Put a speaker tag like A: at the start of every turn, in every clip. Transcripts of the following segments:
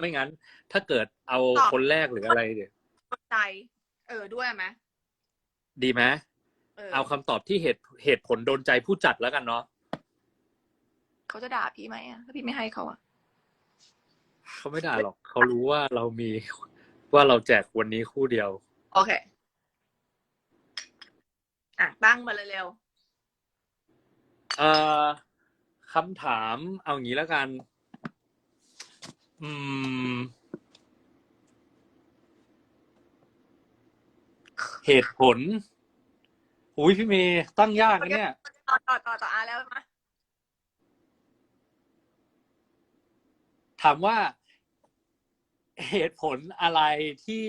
A: ไม่งั้น ถ้าเกิดเอา
B: ตอบ
A: คนแรกหรืออะไรเดี๋ยว
B: ใจ เออด้วยไหม
A: ดีไหม
B: เออ
A: เอาคำตอบที่เหตุเหตุผลโดนใจผู้จัดแล้วกันเนาะ
B: เขาจะด่าพี่ไหมอะถ้าพี่ไม่ให้เขาอะ
A: เขาไม่ด่าหรอก เขารู้ว่าเรามีว่าเราแจกวันนี้คู่เดียว
B: โอเค อะตั้งมาเลยเร็ว
A: เอ่อคำถามเอางี้แล้วกัน อืม เหตุผล อุ้ยพี่เมย์ตั้งยากนะเนี่ย
B: ต่อต่อต่อต่ออาแล้วมา
A: ถามว่าเหตุผลอะไรที่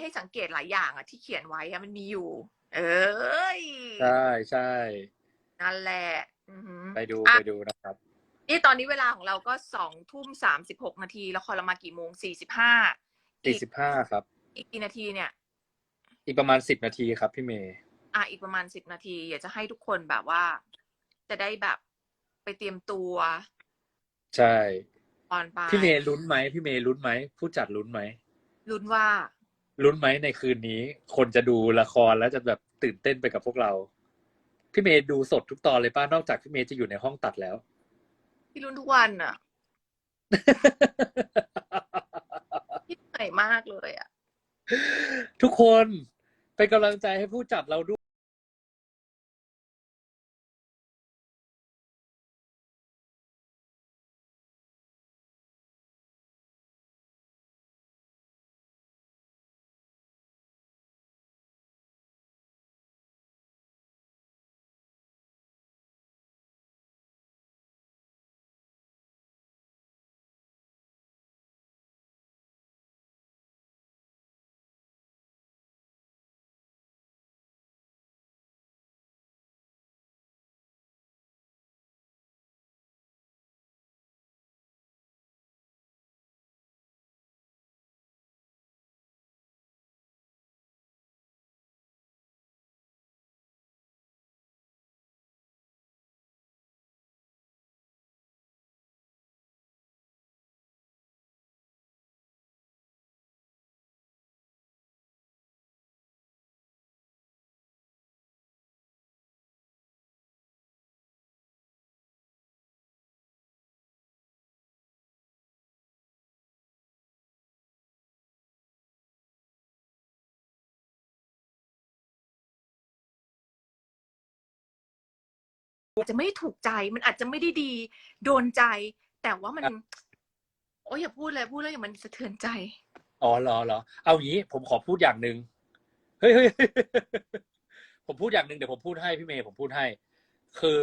B: ให้สังเกตหลายอย่างอะที่เขียนไว้อะมันมีอยู่ เอ้ย
A: ใช่ใช่
B: นั่นแหละอือหือ
A: ไปดู
B: อะ
A: ไปดูนะครับ
B: นี่ตอนนี้เวลาของเราก็สองทุ่มสามสิบหกนาทีละครเรามากี่โมงสี่สิบห้าอีก
A: 45ครับ
B: อีกกี่นาทีเนี่ย
A: อีกประมาณ10นาทีครับพี่เมย์
B: อะอีกประมาณสิบนาที อยากจะให้ทุกคนแบบว่า จะได้แบบไปเตรียมตัว
A: ใช่
B: ตอนไป
A: พี่เมย์ลุ้นไหมพี่เมย์ลุ้นไหมผู้จัดลุ้นไหม
B: ลุ้นว่า
A: ลุ้นไหมในคืนนี้ คนจะดูละครแล้วจะแบบตื่นเต้นไปกับพวกเรา พี่เมย์ดูสดทุกตอนเลยป้านอกจากพี่เมย์จะอยู่ในห้องตัดแล้ว
B: พี่ลุ้นทุกวันอะ พี่เหนื่อยมากเลยอะ
A: ทุกคนเป็นกำลังใจให้ผู้จัดเราด้วย
B: จจะไม่ถูกใจมันอาจจะไม่ได้ดีโดนใจ แต่ว่ามัน โอ้ยอย่าพูดเลยพูดแล้วอย่างมันสะเทือนใจ
A: อ๋อเหรอเหรอเอางี้ผมขอพูดอย่างหนึ่งเฮ้ยเฮ้ยผมพูดอย่างหนึ่งเดี๋ยวผมพูดให้พี่เมย์ผมพูดให้ คือ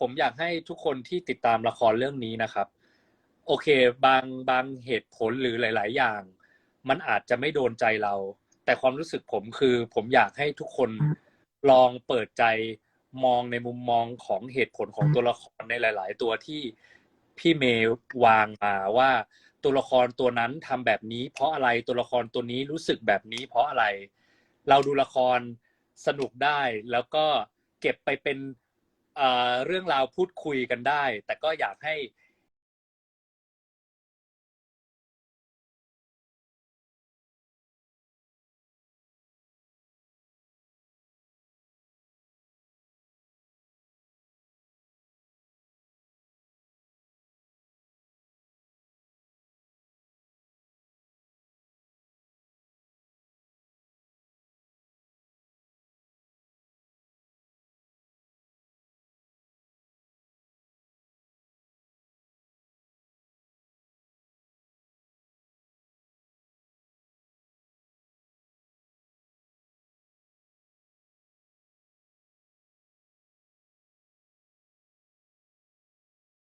A: ผมอยากให้ทุกคนที่ติดตามละครเรื่องนี้นะครับ โอเค บางบางเหตุผลหรือหลาย ๆ อย่าง มันอาจจะไม่โดนใจเรา แต่ความรู้สึกผมคือ ผมอยากให้ทุกคนลองเปิดใจ มองในมุมมองของเหตุผลของตัวละครในหลาย ๆ ตัวที่พี่เมย์วางมาว่าตัวละครตัวนั้นทำแบบนี้ เพราะอะไรตัวละครตัวนี้รู้สึกแบบนี้ เพราะอะไร เราดูละครสนุกได้ แล้วก็เก็บไปเป็นเอ่อเรื่องราวพูดคุยกันได้ แต่ก็อยากให้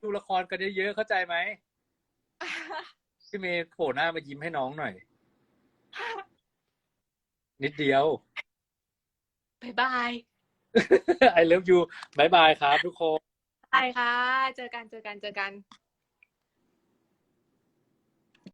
A: ดูละครกันเยอะๆเข้าใจไหมพี่เมย์โผล่หน้ามายิ้มให้น้องหน่อย นิดเดียว
B: บายบาย
A: I love you บายบายครับทุกคน
B: บายค่ะ เจอกันเจอกันเจอกัน